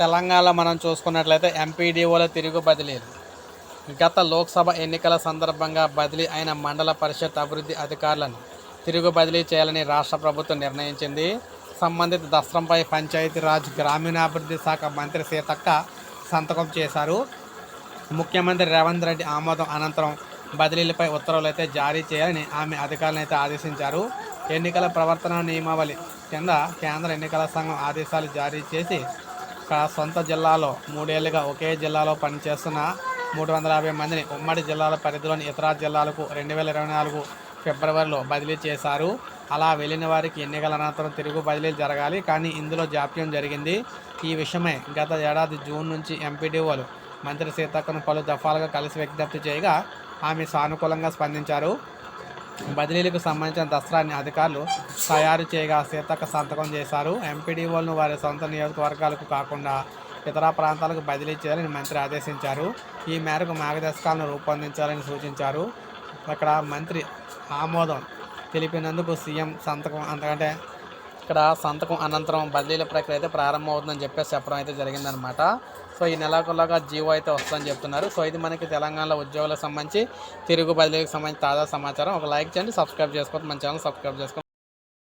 తెలంగాణ మనం చూసుకున్నట్లయితే ఎంపీడీఓల తిరుగు బదిలీలు. గత లోక్సభ ఎన్నికల సందర్భంగా బదిలీ అయిన మండల పరిషత్ అభివృద్ధి అధికారులను తిరుగు బదిలీ చేయాలని రాష్ట్ర ప్రభుత్వం నిర్ణయించింది. సంబంధిత దస్త్రంపై పంచాయతీరాజ్ గ్రామీణాభివృద్ధి శాఖ మంత్రి సీతక్క సంతకం చేశారు. ముఖ్యమంత్రి రేవంత్ రెడ్డి ఆమోదం అనంతరం బదిలీలపై ఉత్తర్వులు అయితే జారీ చేయాలని ఆమె అధికారులను అయితే ఆదేశించారు. ఎన్నికల ప్రవర్తన నియమావళి కింద కేంద్ర ఎన్నికల సంఘం ఆదేశాలు జారీ చేసి ఒక సొంత జిల్లాలో మూడేళ్ళుగా ఒకే జిల్లాలో పనిచేస్తున్న మూడు వందల యాభై మందిని ఉమ్మడి జిల్లాల పరిధిలోని ఇతర జిల్లాలకు రెండు వేల ఇరవై నాలుగు ఫిబ్రవరిలో బదిలీ చేశారు. అలా వెళ్ళిన వారికి ఎన్నికల అనంతరం తిరుగు బదిలీలు జరగాలి. కానీ ఇందులో జాప్యం జరిగింది. ఈ విషయమై గత ఏడాది జూన్ నుంచి ఎంపీడీఓలు మంత్రి సీతక్కను పలు దఫాలుగా కలిసి విజ్ఞప్తి చేయగా ఆమె సానుకూలంగా స్పందించారు. బదిలీలకు సంబంధించిన దసరాన్ని అధికారులు తయారు చేయగా సీతక్క సంతకం చేశారు. ఎంపీడీఓలను వారి సొంత నియోజకవర్గాలకు కాకుండా ఇతర ప్రాంతాలకు బదిలీ చేయాలని మంత్రి ఆదేశించారు. ఈ మేరకు మార్గదర్శకాలను రూపొందించాలని సూచించారు. అక్కడ మంత్రి ఆమోదం తెలిపినందుకు సీఎం సంతకం అంతకంటే ఇక్కడ సంతకం అనంతరం బదిలీల ప్రక్రియ అయితే ప్రారంభమవుతుందని చెప్పేసి చెప్పడం అయితే జరిగిందనమాట సో ఈ నెలకొల్లగా జీవో అయితే వస్తుందని చెప్తున్నారు. సో ఇది మనకి తెలంగాణలో ఉద్యోగులకు సంబంధించి తిరుగు బదిలీకి సంబంధించి తాజా సమాచారం. ఒక లైక్ చేయండి సబ్స్క్రైబ్ చేసుకోవద్దు. మన ఛానల్ సబ్స్క్రైబ్ చేసుకోండి.